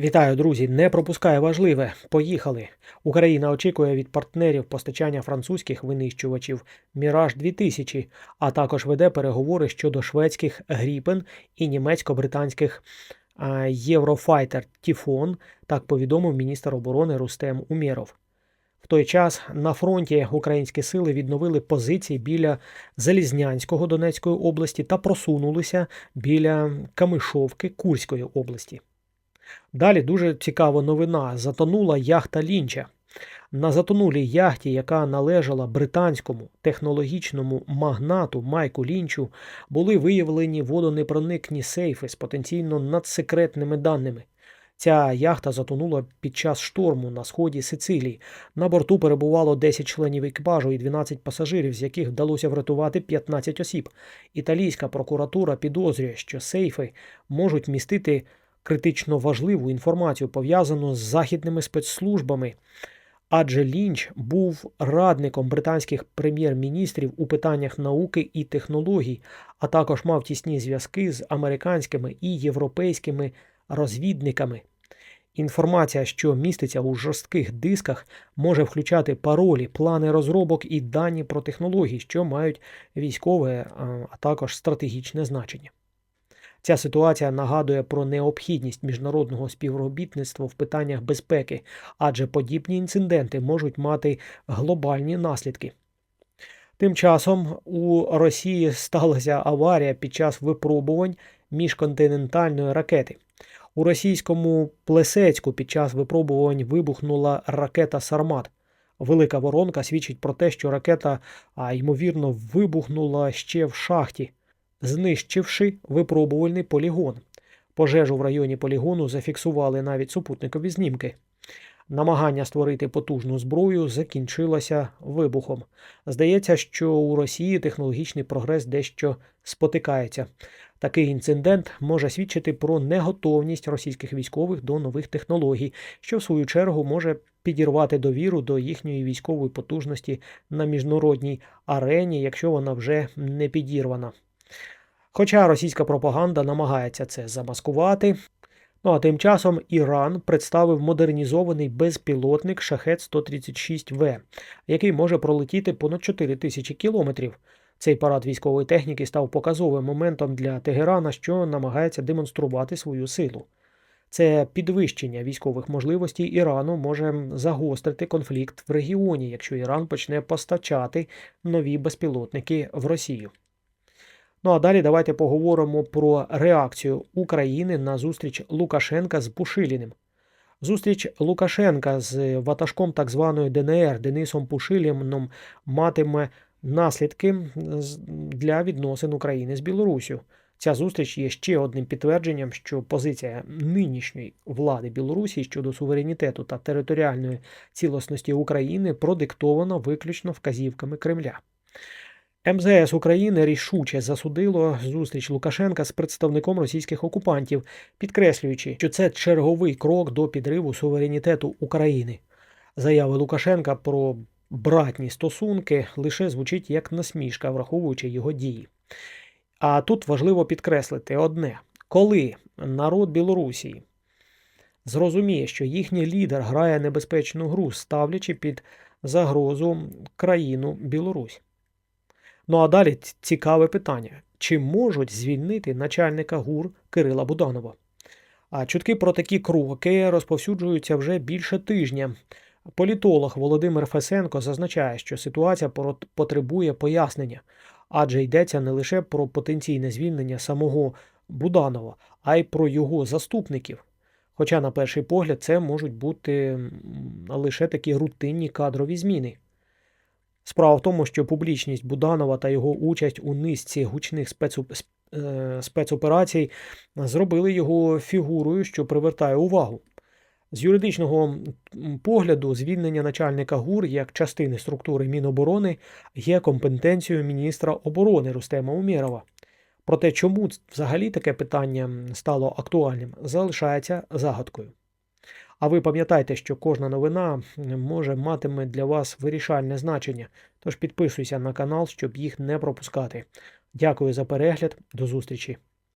Вітаю, друзі! Не пропускає важливе. Поїхали. Україна очікує від партнерів постачання французьких винищувачів Міраж 2000, а також веде переговори щодо шведських Гріпен і німецько-британських Єврофайтер Тіфон, так повідомив міністр оборони Рустем Умєров. В той час на фронті українські сили відновили позиції біля Залізнянського Донецької області та просунулися біля Камишовки Курської області. Далі дуже цікава новина. Затонула яхта Лінча. На затонулій яхті, яка належала британському технологічному магнату Майку Лінчу, були виявлені водонепроникні сейфи з потенційно надсекретними даними. Ця яхта затонула під час шторму на сході Сицилії. На борту перебувало 10 членів екіпажу і 12 пасажирів, з яких вдалося врятувати 15 осіб. Італійська прокуратура підозрює, що сейфи можуть містити критично важливу інформацію, пов'язану з західними спецслужбами. Адже Лінч був радником британських прем'єр-міністрів у питаннях науки і технологій, а також мав тісні зв'язки з американськими і європейськими розвідниками. Інформація, що міститься у жорстких дисках, може включати паролі, плани розробок і дані про технології, що мають військове, а також стратегічне значення. Ця ситуація нагадує про необхідність міжнародного співробітництва в питаннях безпеки, адже подібні інциденти можуть мати глобальні наслідки. Тим часом у Росії сталася аварія під час випробувань міжконтинентальної ракети. У російському Плесецьку під час випробувань вибухнула ракета Сармат. Велика воронка свідчить про те, що ракета, а, ймовірно, вибухнула ще в шахті знищивши випробувальний полігон. Пожежу в районі полігону зафіксували навіть супутникові знімки. Намагання створити потужну зброю закінчилося вибухом. Здається, що у Росії технологічний прогрес дещо спотикається. Такий інцидент може свідчити про неготовність російських військових до нових технологій, що в свою чергу може підірвати довіру до їхньої військової потужності на міжнародній арені, якщо вона вже не підірвана. Хоча російська пропаганда намагається це замаскувати. Ну а тим часом Іран представив модернізований безпілотник Шахет 136 В, який може пролетіти понад 4 тисячі кілометрів. Цей парад військової техніки став показовим моментом для Тегерана, що намагається демонструвати свою силу. Це підвищення військових можливостей Ірану може загострити конфлікт в регіоні, якщо Іран почне постачати нові безпілотники в Росію. Ну а далі давайте поговоримо про реакцію України на зустріч Лукашенка з Пушиліним. Зустріч Лукашенка з ватажком так званої ДНР Денисом Пушиліном матиме наслідки для відносин України з Білорусю. Ця зустріч є ще одним підтвердженням, що позиція нинішньої влади Білорусі щодо суверенітету та територіальної цілісності України продиктована виключно вказівками Кремля. МЗС України рішуче засудило зустріч Лукашенка з представником російських окупантів, підкреслюючи, що це черговий крок до підриву суверенітету України. Заяви Лукашенка про братні стосунки лише звучить як насмішка, враховуючи його дії. А тут важливо підкреслити одне: коли народ Білорусі зрозуміє, що їхній лідер грає небезпечну гру, ставлячи під загрозу країну Білорусь. Ну а далі цікаве питання: чи можуть звільнити начальника ГУР Кирила Буданова? А чутки про такі кроки розповсюджуються вже більше тижня. Політолог Володимир Фесенко зазначає, що ситуація потребує пояснення, адже йдеться не лише про потенційне звільнення самого Буданова, а й про його заступників. Хоча, на перший погляд, це можуть бути лише такі рутинні кадрові зміни. Справа в тому, що публічність Буданова та його участь у низці гучних е, спецоперацій зробили його фігурою, що привертає увагу. З юридичного погляду, звільнення начальника ГУР як частини структури Міноборони є компетенцією міністра оборони Рустема Умєрова. Проте, чому взагалі таке питання стало актуальним, залишається загадкою. А ви пам'ятайте, що кожна новина може матиме для вас вирішальне значення. Тож підписуйся на канал, щоб їх не пропускати. Дякую за перегляд, до зустрічі!